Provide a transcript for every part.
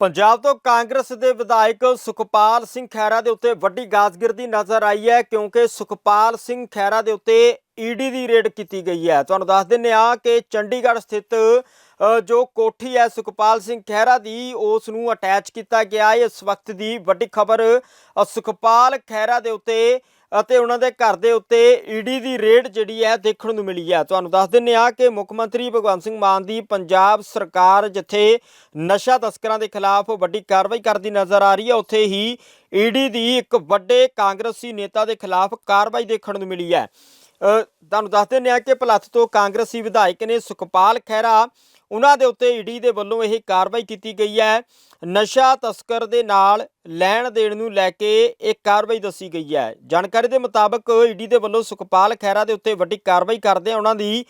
ਪੰਜਾਬ ਤੋਂ ਕਾਂਗਰਸ ਦੇ ਵਿਧਾਇਕ ਸੁਖਪਾਲ ਸਿੰਘ ਖਹਿਰਾ ਦੇ ਉੱਤੇ ਵੱਡੀ ਗਾਜਗਿਰਦੀ ਨਜ਼ਰ ਆਈ ਹੈ ਕਿਉਂਕਿ ਸੁਖਪਾਲ ਸਿੰਘ ਖਹਿਰਾ ਦੇ ਉੱਤੇ ਈਡੀ ਦੀ ਰੇਡ ਕੀਤੀ ਗਈ ਹੈ। ਤੁਹਾਨੂੰ ਦੱਸ ਦਿੰਨੇ ਆ ਕਿ ਚੰਡੀਗੜ੍ਹ ਸਥਿਤ ਜੋ ਕੋਠੀ ਹੈ ਸੁਖਪਾਲ ਸਿੰਘ ਖਹਿਰਾ ਦੀ, ਉਸ ਨੂੰ ਅਟੈਚ ਕੀਤਾ ਗਿਆ। ਇਸ ਵਕਤ ਦੀ ਵੱਡੀ ਖਬਰ ਸੁਖਪਾਲ ਖਹਿਰਾ ਦੇ ਉੱਤੇ ਅਤੇ ਉਹਨਾਂ ਦੇ ਘਰ ਦੇ ਉੱਤੇ ਈਡੀ ਦੀ ਰੇਡ ਜਿਹੜੀ ਹੈ ਦੇਖਣ ਨੂੰ ਮਿਲੀ ਹੈ। ਤੁਹਾਨੂੰ ਦੱਸ ਦਿੰਨੇ ਆ ਕਿ ਮੁੱਖ ਮੰਤਰੀ ਭਗਵੰਤ ਸਿੰਘ ਮਾਨ ਦੀ ਪੰਜਾਬ ਸਰਕਾਰ ਜਿੱਥੇ ਨਸ਼ਾ ਤਸਕਰਾਂ ਦੇ ਖਿਲਾਫ ਵੱਡੀ ਕਾਰਵਾਈ ਕਰਦੀ ਨਜ਼ਰ ਆ ਰਹੀ ਹੈ, ਉੱਥੇ ਹੀ ਈਡੀ ਦੀ ਇੱਕ ਵੱਡੇ ਕਾਂਗਰਸੀ ਨੇਤਾ ਦੇ ਖਿਲਾਫ ਕਾਰਵਾਈ ਦੇਖਣ ਨੂੰ ਮਿਲੀ ਹੈ। ਤੁਹਾਨੂੰ ਦੱਸ ਦਿੰਦੇ ਆ ਕਿ ਭਲੱਥ ਤੋਂ ਕਾਂਗਰਸੀ ਵਿਧਾਇਕ ਨੇ ਸੁਖਪਾਲ ਖਹਿਰਾ, ਉਹਨਾਂ ਦੇ ਉੱਤੇ ਈਡੀ ਦੇ ਵੱਲੋਂ ਇਹ ਕਾਰਵਾਈ ਕੀਤੀ ਗਈ ਹੈ। ਨਸ਼ਾ ਤਸਕਰ ਦੇ ਨਾਲ ਲੈਣ ਦੇਣ ਨੂੰ ਲੈ ਕੇ ਇਹ ਕਾਰਵਾਈ ਦੱਸੀ ਗਈ ਹੈ। ਜਾਣਕਾਰੀ ਦੇ ਮੁਤਾਬਕ ਈਡੀ ਦੇ ਵੱਲੋਂ ਸੁਖਪਾਲ ਖਹਿਰਾ ਦੇ ਉੱਤੇ ਵੱਡੀ ਕਾਰਵਾਈ ਕਰਦੇ ਉਹਨਾਂ ਦੀ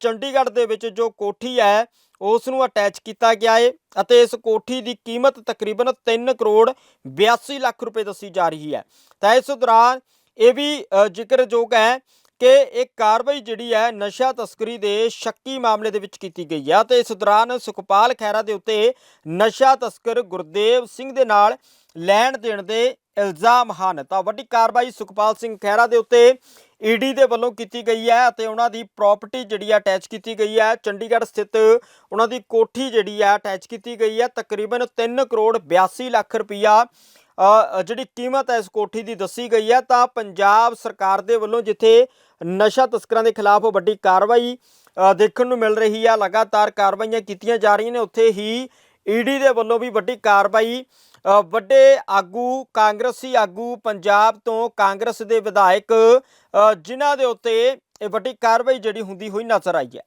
ਚੰਡੀਗੜ੍ਹ ਦੇ ਵਿੱਚ ਜੋ ਕੋਠੀ ਹੈ, ਉਸ ਨੂੰ ਅਟੈਚ ਕੀਤਾ ਗਿਆ ਹੈ ਅਤੇ ਇਸ ਕੋਠੀ ਦੀ ਕੀਮਤ ਤਕਰੀਬਨ 3 ਕਰੋੜ 82 ਲੱਖ ਰੁਪਏ ਦੱਸੀ ਜਾ ਰਹੀ ਹੈ। ਤਾਂ ਇਸ ਦੌਰਾਨ ਇਹ ਵੀ ਜ਼ਿਕਰਯੋਗ ਹੈ ਕਿ ਇਹ ਕਾਰਵਾਈ ਜਿਹੜੀ ਹੈ ਨਸ਼ਾ ਤਸਕਰੀ ਦੇ ਸ਼ੱਕੀ ਮਾਮਲੇ ਦੇ ਵਿੱਚ ਕੀਤੀ ਗਈ ਹੈ ਤੇ ਇਸ ਦੌਰਾਨ ਸੁਖਪਾਲ ਖਹਿਰਾ ਦੇ ਉੱਤੇ ਨਸ਼ਾ ਤਸਕਰ ਗੁਰਦੇਵ ਸਿੰਘ ਦੇ ਨਾਲ ਲੈਣ ਦੇਣ ਦੇ ਇਲਜ਼ਾਮ ਹਨ। ਤਾਂ ਵੱਡੀ ਕਾਰਵਾਈ ਸੁਖਪਾਲ ਸਿੰਘ ਖਹਿਰਾ ਦੇ ਉੱਤੇ ਈਡੀ ਦੇ ਵੱਲੋਂ ਕੀਤੀ ਗਈ ਹੈ ਅਤੇ ਉਹਨਾਂ ਦੀ ਪ੍ਰਾਪਰਟੀ ਜਿਹੜੀ ਹੈ ਅਟੈਚ ਕੀਤੀ ਗਈ ਹੈ। ਚੰਡੀਗੜ੍ਹ ਸਥਿਤ ਉਹਨਾਂ ਦੀ ਕੋਠੀ ਜਿਹੜੀ ਹੈ ਅਟੈਚ ਕੀਤੀ ਗਈ ਹੈ। ਤਕਰੀਬਨ 3 ਕਰੋੜ 82 ਲੱਖ ਰੁਪਈਆ ਜਿਹੜੀ ਕੀਮਤ ਹੈ ਇਸ ਕੋਠੀ ਦੀ ਦੱਸੀ ਗਈ ਹੈ, ਤਾਂ ਪੰਜਾਬ ਸਰਕਾਰ ਦੇ ਵੱਲੋਂ ਜਿੱਥੇ ਨਸ਼ਾ ਤਸਕਰਾਂ ਦੇ ਖਿਲਾਫ ਵੱਡੀ ਕਾਰਵਾਈ ਦੇਖਣ ਨੂੰ ਮਿਲ ਰਹੀ ਹੈ ਲਗਾਤਾਰ ਕਾਰਵਾਈਆਂ ਕੀਤੀਆਂ ਜਾ ਰਹੀਆਂ ਨੇ, ਉੱਥੇ ਹੀ ਈਡੀ ਦੇ ਵੱਲੋਂ ਵੀ ਵੱਡੀ ਕਾਰਵਾਈ ਵੱਡੇ ਆਗੂ, ਕਾਂਗਰਸੀ ਆਗੂ ਪੰਜਾਬ ਤੋਂ ਕਾਂਗਰਸ ਦੇ ਵਿਧਾਇਕ ਜਿਨ੍ਹਾਂ ਦੇ ਉੱਤੇ ਇਹ ਵੱਡੀ ਕਾਰਵਾਈ ਜਿਹੜੀ ਹੁੰਦੀ ਹੋਈ ਨਜ਼ਰ ਆਈ ਹੈ।